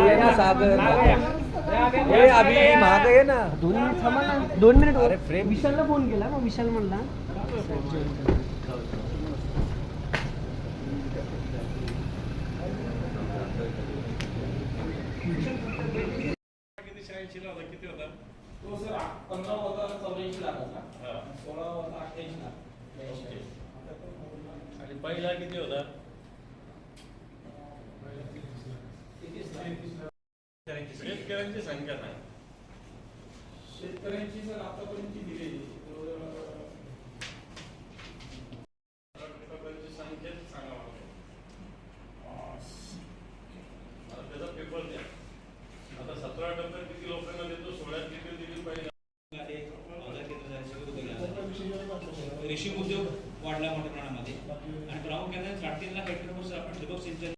ये ना सागर हे अभि महाग आहे ना। दोन मिनिट थांबा ना। दोन मिनिट अरे फ्रेम विशालला फ़ोन केला मग विशाल म्हणला। किती होता तो सर पंधरा होता चौऱ्याऐंशी लाखाचा सोळा होता अठ्ठ्याऐंशी लाख आणि पहिला किती होता? शेतकऱ्यांची संख्या नाही. शेतकऱ्यांची जर आतापर्यंत दिलेली शेतकऱ्यांची संख्याच सांगा मला. मला त्याचा पेपर द्या आता सतरा टक्के किती लोकांना देतो सोळ्यात किती दिली पाहिजे रेशीम उद्योग वाढला मोठ्या प्रमाणामध्ये आणि प्रामुख्याने साडेतीन लाख हेक्टरवर आपण ठिबक सिंचन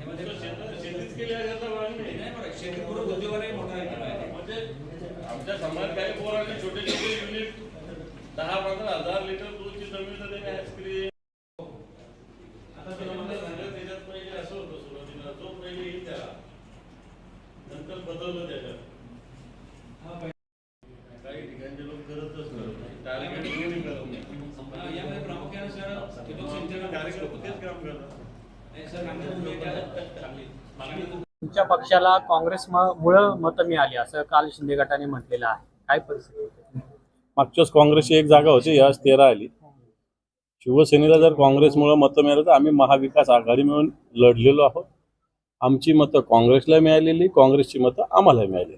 नुसतं शेत- शेतीच केली आहे याचा भाग नाही. नाही बरं शेतीपूरक उद्योगालाही मोठा रेट आहे. म्हणजे आमच्या समाज काही पोरांनी छोटे छोटे युनिट दहा पंधरा हजार लिटर दूधची जमीन तर त्याने आईस्क्रीम आता त्याच्यामध्ये झालं त्याच्यात पहिले असं होतं सुरुवातीला जो पहिले येईल त्याला. नंतर बदललं त्याच्यात. काही ठिकाणचे लोक करतच करत नाही. टार्गेट करत नाही. यामध्ये प्रामुख्याने सर ठिबक सिंचन कार्यकर्ते तेच काम करतात. सर चांगली. तुमच्या पक्षाला काँग्रेस मुळे मतं मिळाली असं काल शिंदे गटाने म्हटलेलं आहे. काय परिस्थिती होती? मागच्याच काँग्रेसची एक जागा होती याच तेरा आली. शिवसेनेला जर काँग्रेसमुळे मतं मिळालं तर आम्ही महाविकास आघाडी मिळून लढलेलो आहोत. आमची मतं काँग्रेसला मिळालेली काँग्रेसची मतं आम्हाला मिळालेली.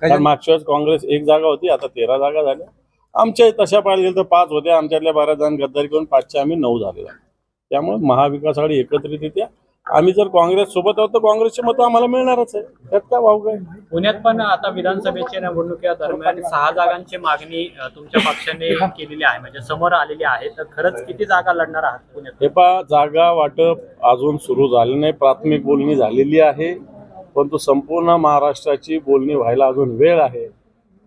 कारण मागच्या वेळेस काँग्रेस एक जागा होती आता तेरा जागा झाल्या. आमच्या तशा पाहिजे तर पाच होत्या आमच्यातल्या बारा जण गद्दारी करून पाचशे आम्ही नऊ झालेलो. त्यामुळे महाविकास आघाडी एकत्रित येत्या आम्ही जर काँग्रेस सोबत आहोत तर काँग्रेसची मतं आम्हाला मिळणारच आहे. त्यात काय भाऊ काय? पुण्यात पण आता विधानसभेच्या निवडणुकीच्या दरम्यान सहा जागांची मागणी तुमच्या पक्षाने केलेली आहे. म्हणजे समोर आलेली आहे. तर खरंच किती जागा लढणार आहात पुण्यात? हे पहा जागा वाटप अजून सुरू झालं नाही. प्राथमिक बोलणी झालेली आहे. परंतु संपूर्ण महाराष्ट्राची बोलणी व्हायला अजून वेळ आहे.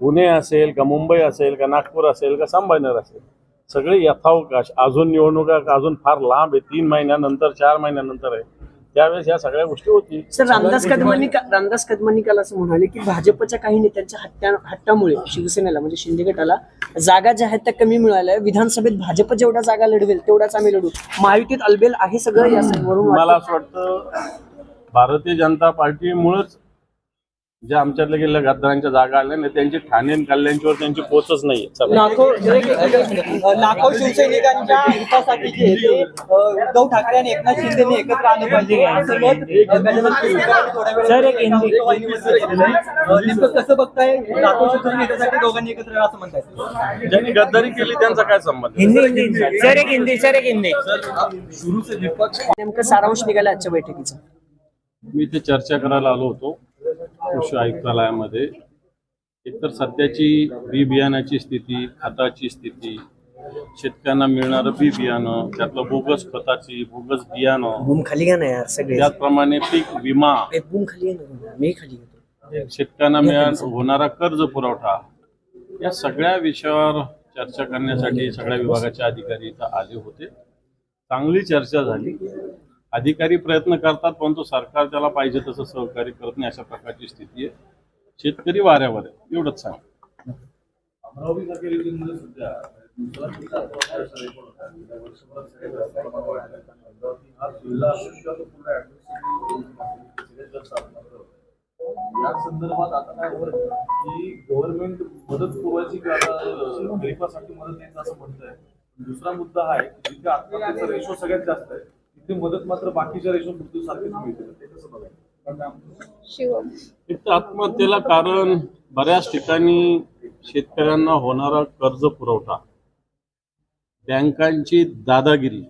पुणे असेल का मुंबई असेल का नागपूर असेल का संभाजीनगर असेल सगळे यथावकाश. अजून निवडणुका अजून फार लांब आहे. तीन महिन्यानंतर चार महिन्यानंतर आहे. त्यावेळेस या सगळ्या गोष्टी होती. सर रामदास कदमांनी का- रामदास कदमांनी काल असं म्हणाले की भाजपच्या काही नेत्यांच्या हट्ट्या हट्टामुळे शिवसेनेला म्हणजे शिंदे गटाला जागा ज्या आहेत त्या कमी मिळाल्या. विधानसभेत भाजप जेवढ्या जागा लढवेल तेवढ्याच आम्ही लढू. महायुतीत अलबेल आहे सगळं या मला. असं वाटतं भारतीय जनता पार्टीमुळेच ज्या आमच्यातल्या गेल्या गद्दारांच्या जागा आल्या नाही त्यांची ठाणे आणि कल्याणच्यावर त्यांची पोचच नाही लाखो लाखो शिवसैनिकांच्या हितासाठी जे आहे ते. अ, उद्धव ठाकरे आणि एकनाथ शिंदेने एकत्र आलं पाहिजे. असं मत अ, गजानन कीर्तीकरांनी थोड्या वेळापूर्वी केलेलं आहे. अ, नेमकं कसं बघताय? लाखो शिवसैनिकांसाठी दोघांनी एकत्र आलं असं म्हणताय. ज्यांनी गद्दारी केली त्यांचा काय संबंध? सर एक हिंदी सर एक हिंदी. नेमकं सारांश निघाला आजच्या बैठकीचा. मी इथे चर्चा करायला आलो होतो. कृषी आयुक्तालयामध्ये एकतर सध्याची बी बियाण्याची स्थिती खताची स्थिती शेतकऱ्यांना मिळणारं बी बियाणं त्यातलं बोगस खताची बोगस बियाणं बूम खाली घ्या ना यार सगळे. त्याचप्रमाणे पीक विमा. बूम खाली घ्या ना मी खाली घेतो. शेतकऱ्यांना मिळा होणारा कर्ज पुरवठा. या सगळ्या विषयावर चर्चा करण्यासाठी सगळ्या विभागाचे अधिकारी इथं आले होते. चांगली चर्चा झाली. अधिकारी प्रयत्न करतात परंतु सरकार त्याला पाहिजे तसं सहकार्य करत नाही अशा प्रकारची स्थिती आहे. शेतकरी वाऱ्यावर आहे. एवढंच सांग. या संदर्भात आता काय होत की गव्हर्नमेंट मदत पुरवायची की आता मदत द्यायचं असं म्हणतंय. दुसरा मुद्दा हा आहे की जिथे आत्महत्येचा रेशो सगळ्यात जास्त आहे तिथे मदत मात्र बाकीच्या रेशो मृत्यू सारखीच मिळते. ते कसं बघायचं? एक तर आत्महत्येला कारण बऱ्याच ठिकाणी शेतकऱ्यांना होणारा कर्ज पुरवठा बँकांची दादागिरी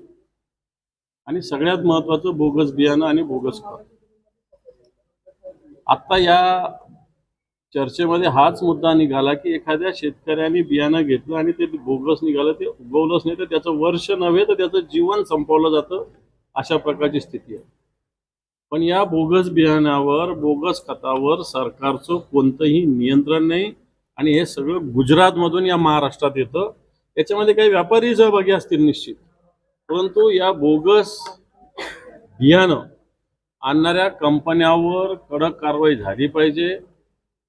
आणि सगळ्यात महत्वाचं बोगस बियाणं आणि बोगस खत. आता या चर्चेमध्ये हाच मुद्दा निघाला की एखाद्या शेतकऱ्याने बियाणं घेतलं आणि ते बोगस निघालं ते उगवलंच नाही तर त्याचं वर्ष नव्हे तर त्याचं जीवन संपवलं जातं. अशा प्रकारची स्थिती आहे. पण या बोगस बियाण्यावर बोगस खतावर सरकारचं कोणतंही नियंत्रण नाही आणि हे सगळं गुजरातमधून या महाराष्ट्रात येतं. याच्यामध्ये काही व्यापारी सहभागी असतील निश्चित. परंतु या बोगस बियाणं आणणाऱ्या कंपन्यावर कडक कारवाई झाली पाहिजे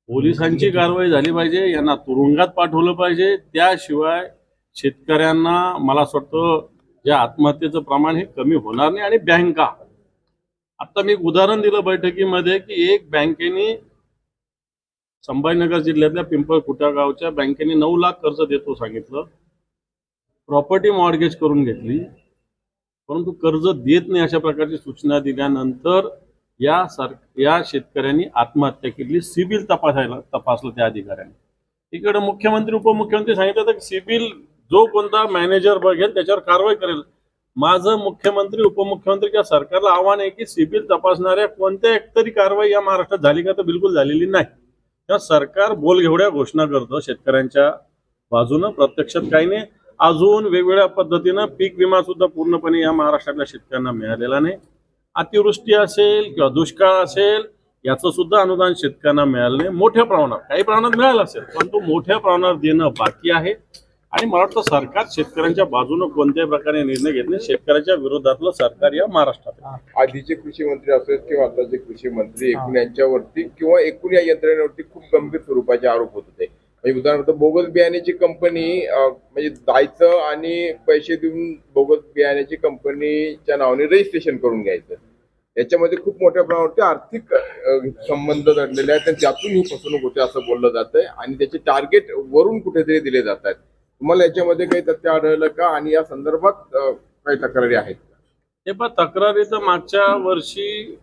पोलिसांची कारवाई झाली पाहिजे यांना तुरुंगात पाठवलं पाहिजे. त्याशिवाय शेतकऱ्यांना मला असं वाटतं या आत्महत्येचं प्रमाण हे कमी होणार नाही आणि बँका. आता मी एक उदाहरण दिलं बैठकीमध्ये की एक बँकेने संभाजीनगर जिल्ह्यातल्या पिंपळखुटा गावच्या बँकेने नऊ लाख कर्ज देतो सांगितलं. प्रॉपर्टी मॉर्गेज करून घेतली. परंतु कर्ज देत नाही अशा प्रकारची सूचना दिल्यानंतर या सर या शेतकऱ्यांनी आत्महत्या केली. सिबिल तपासायला तपासलं त्या अधिकाऱ्यांनी. इकडे मुख्यमंत्री उपमुख्यमंत्री सांगितलं तर सिबिल जो कोणता मॅनेजर बघेल त्याच्यावर कारवाई करेल. माझं मुख्यमंत्री उपमुख्यमंत्री किंवा सरकारला आव्हान आहे की सिबिल तपासणाऱ्या कोणत्या एकतरी कारवाई या महाराष्ट्रात झाली का तर बिलकुल झालेली नाही. तेव्हा सरकार बोलघेवड्या घोषणा करतं शेतकऱ्यांच्या बाजूनं प्रत्यक्षात काही नाही. अजून वेगवेगळ्या पद्धतीनं पीक विमा सुद्धा पूर्णपणे या महाराष्ट्रातल्या शेतकऱ्यांना मिळालेला नाही. अतिवृष्टी असेल किंवा दुष्काळ असेल याचं सुद्धा अनुदान शेतकऱ्यांना मिळालं नाही. मोठ्या प्रमाणात काही प्रमाणात मिळालं असेल परंतु मोठ्या प्रमाणात देणं बाकी आहे. आणि मला वाटतं सरकार शेतकऱ्यांच्या बाजूनं कोणत्याही प्रकारे निर्णय घेत नाही. शेतकऱ्याच्या विरोधातलं सरकार या महाराष्ट्रात. आधीचे कृषी मंत्री असोत किंवा आताचे कृषी मंत्री एकूण यांच्यावरती किंवा एकूण या यंत्रणेवरती खूप गंभीर स्वरूपाचे आरोप होत होते. म्हणजे उदाहरणार्थ बोगस बियाण्याची कंपनी म्हणजे जायचं आणि पैसे देऊन बोगस बियाण्याची कंपनीच्या नावाने रजिस्ट्रेशन करून घ्यायचं. याच्यामध्ये खूप मोठ्या प्रमाणावरती आर्थिक संबंध दडलेले आहेत आणि त्यातून ही फसवणूक होते असं बोललं जात आहे आणि त्याचे टार्गेट वरून कुठेतरी दिले जात आहेत तुम्हाला याच्यामध्ये काही तथ्य आढळलं का? आणि या संदर्भात काही तक्रारी आहेत हे पण तक्रारी तर मागच्या वर्षी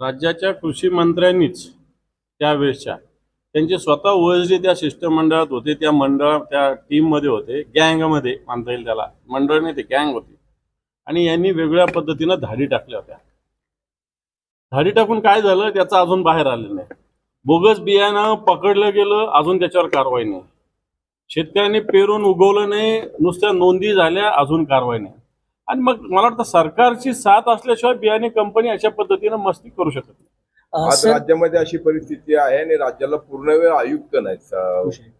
राज्याच्या कृषी मंत्र्यांनीच त्यावेळेसच्या त्यांचे स्वतः ओएसडी त्या शिष्टमंडळात होते त्या मंडळ त्या टीममध्ये होते गँगमध्ये मानता येईल त्याला. मंडळ नाही ते गँग होती. आणि यांनी वेगळ्या पद्धतीनं धाडी टाकल्या होत्या. धाडी टाकून काय झालं? त्याचं अजून बाहेर आलेलं नाही. बोगस बियाणं पकडलं गेलं अजून त्याच्यावर कारवाई नाही. शेतकऱ्यांनी पेरून उगवलं नाही नुसत्या नोंदी झाल्या अजून कारवाई नाही. आणि मग मला वाटतं सरकारची साथ असल्याशिवाय बियाणे कंपनी अशा पद्धतीनं मस्ती करू शकत नाही. आज राज्यामध्ये अशी परिस्थिती आहे आणि राज्याला पूर्ण वेळ आयुक्त नाहीत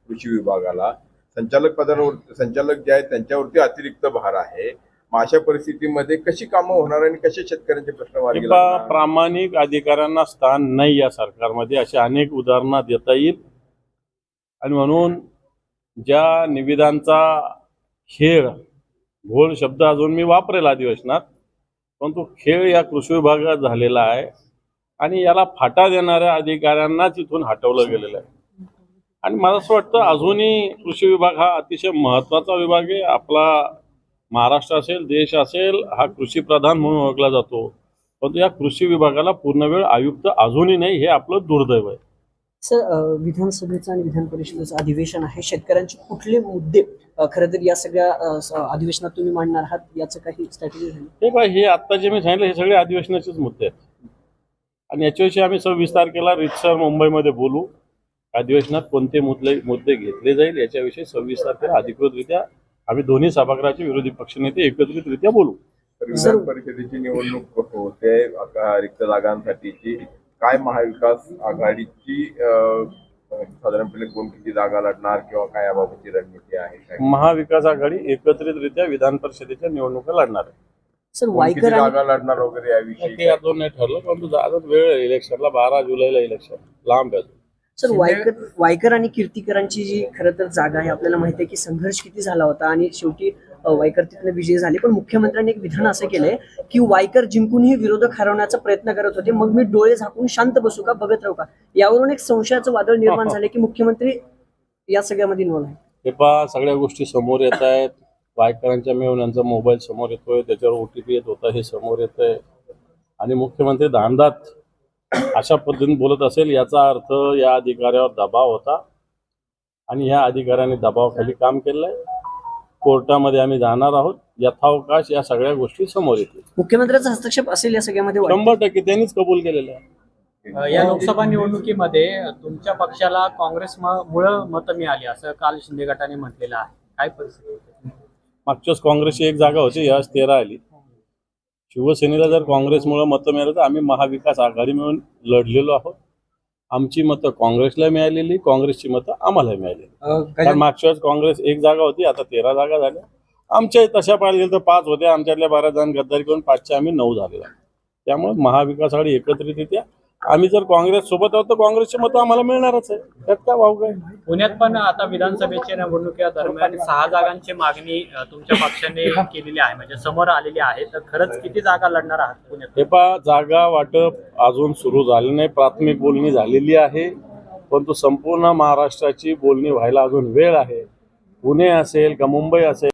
कृषी विभागाला. संचालक पदावर संचालक जे आहेत त्यांच्यावरती अतिरिक्त भार आहे. मग अशा परिस्थितीमध्ये कशी कामं होणार आणि कसे शेतकऱ्यांचे प्रश्न मार्गी किंवा लागणार? प्रामाणिक अधिकाऱ्यांना स्थान नाही या सरकारमध्ये अशी अनेक उदाहरणं देता येईल. आणि म्हणून ज्या निविदांचा खेळ घोळ शब्द अजून मी वापरेल अधिवेशनात परंतु खेळ या कृषी विभागात झालेला आहे आणि याला फाटा देणाऱ्या अधिकाऱ्यांनाच इथून हटवलं गेलेलं आहे. आणि मला असं वाटतं अजूनही कृषी विभाग हा अतिशय महत्त्वाचा विभाग आहे. आपला महाराष्ट्र असेल देश असेल हा कृषी प्रधान म्हणून ओळखला जातो. परंतु या कृषी विभागाला पूर्ण वेळ आयुक्त अजूनही नाही हे आपलं दुर्दैव आहे. सर विधानसभेचं आणि विधान परिषदेचं अधिवेशन आहे. शेतकऱ्यांचे कुठले मुद्दे खरं तर या सगळ्या अधिवेशनात तुम्ही मांडणार आहात याचं काही स्ट्रॅटेजी झाली हे हे आत्ता जे मी सांगितलं हे सगळे अधिवेशनाचेच मुद्दे आहेत. आणि याच्याविषयी आम्ही सव्वीस तारखेला रितसर मुंबईमध्ये बोलू. अधिवेशनात कोणते मुद्दे मुद्दे घेतले जाईल याच्याविषयी सव्वीस तारखेला अधिकृतरित्या आम्ही दोन्ही सभागृहाचे विरोधी पक्षनेते एकत्रितरित्या बोलू. परिषदेची निवडणूक होते आता रिक्त जागांसाठीची. काय महाविकास आघाडीची साधारणपणे कोण किती जागा लढणार किंवा काय याबाबतची रणनीती आहे? काय महाविकास आघाडी एकत्रितरित्या विधान परिषदेच्या निवडणुका लढणार आहे. सर वायकर आणि जागा लढणार वगैरे याविषयी ते अजून नाही ठरलं परंतु अजून वेळ आहे. इलेक्शनला बारा जुलैला इलेक्शन. लांब आहे अजून. सर वायकर वायकर आणि कीर्तिकरांची जी खरं तर जागा आहे आपल्याला माहिती आहे की संघर्ष किती झाला होता आणि शेवटी वायकर तिथनं विजयी झाले. पण मुख्यमंत्र्यांनी एक विधान असं केलंय की वायकर जिंकूनही विरोधक हरवण्याचा प्रयत्न करत होते. मग मी डोळे झाकून शांत बसू का बघत राहू का? यावरून एक संशयाचं वादळ निर्माण झाले की मुख्यमंत्री या सगळ्यामध्ये इन्व्हॉल्व आहे हे पहा सगळ्या गोष्टी समोर येत आहेत. वायकरांच्या मेहनचा मोबाईल समोर येतोय त्याच्यावर ओ टी पी येत होता हे समोर येत आहे आणि मुख्यमंत्री दांडात अशा पद्धतीने बोलत असेल याचा अर्थ या अधिकाऱ्यावर दबाव होता. आणि ह्या अधिकाऱ्यांनी दबावाखाली काम केलंय. कोर्टामध्ये आम्ही जाणार आहोत. यथावकाश या सगळ्या गोष्टी समोर येतील. मुख्यमंत्र्यांचा हस्तक्षेप असेल या सगळ्यामध्ये? शंभर टक्के त्यांनीच कबूल केलेलं आहे. या लोकसभा निवडणुकीमध्ये तुमच्या पक्षाला काँग्रेस मुळे मतं मिळाली असं काल शिंदे गटाने म्हटलेलं आहे. काय परिस्थिती? मागच्याच काँग्रेसची एक जागा होती याच तेरा आली. शिवसेनेला जर काँग्रेसमुळे मतं मिळालं तर आम्ही महाविकास आघाडी मिळून लढलेलो आहोत. आमची मतं काँग्रेसला मिळालेली काँग्रेसची मतं आम्हाला मिळालेली कारण मागच्या वेळेस काँग्रेस एक जागा होती आता तेरा जागा झाल्या आमच्या तशा पाहायला गेलं तर पाच होत्या आमच्यातल्या बारा जण गद्दारी करून पाचशे आम्ही नऊ झालेलो. त्यामुळे महाविकास आघाडी एकत्रित येत्या आम्ही जर काँग्रेस सोबत आहोत तर काँग्रेसची मतं आम्हाला मिळणारच आहे. त्यात काय भाऊ काय? पुण्यात पण आता विधानसभेच्या निवडणुकीच्या दरम्यान सहा जागांची मागणी तुमच्या पक्षाने केलेली आहे. म्हणजे समोर आलेली आहे. तर खरंच किती जागा लढणार आहात पुण्यात? हे पहा जागा वाटप अजून सुरू झाले नाही. प्राथमिक बोलणी झालेली आहे. परंतु संपूर्ण महाराष्ट्राची बोलणी व्हायला अजून वेळ आहे. पुणे असेल का मुंबई असेल